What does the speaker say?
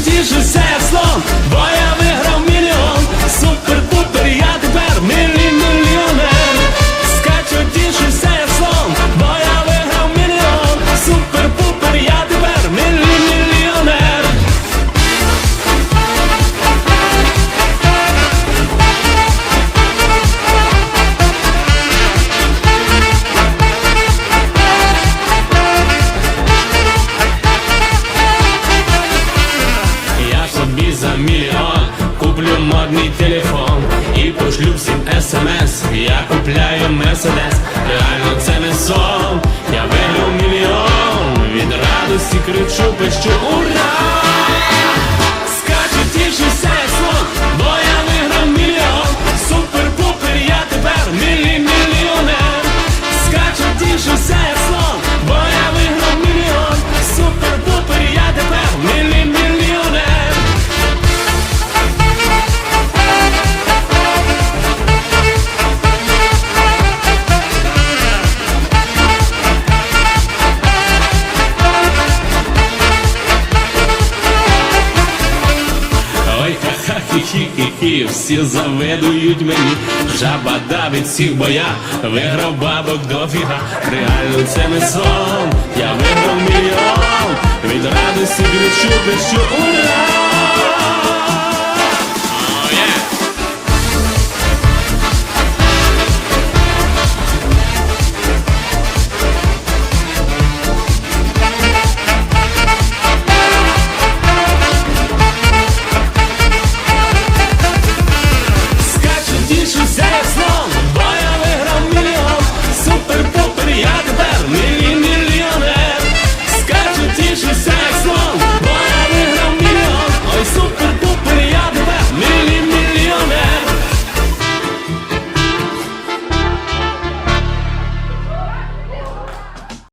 тішуся як слон, модний телефон і пошлю всім смс. Я купляю мерседес, реально це не сон. Я виграв мільйон, від радості кричу, ха-ха-хі-хі-хі, всі завидують мені, жаба давить всіх боя, виграв бабок дофіга, реально це не сон, я виграв мільйон, від радості кричу, кричу, ура!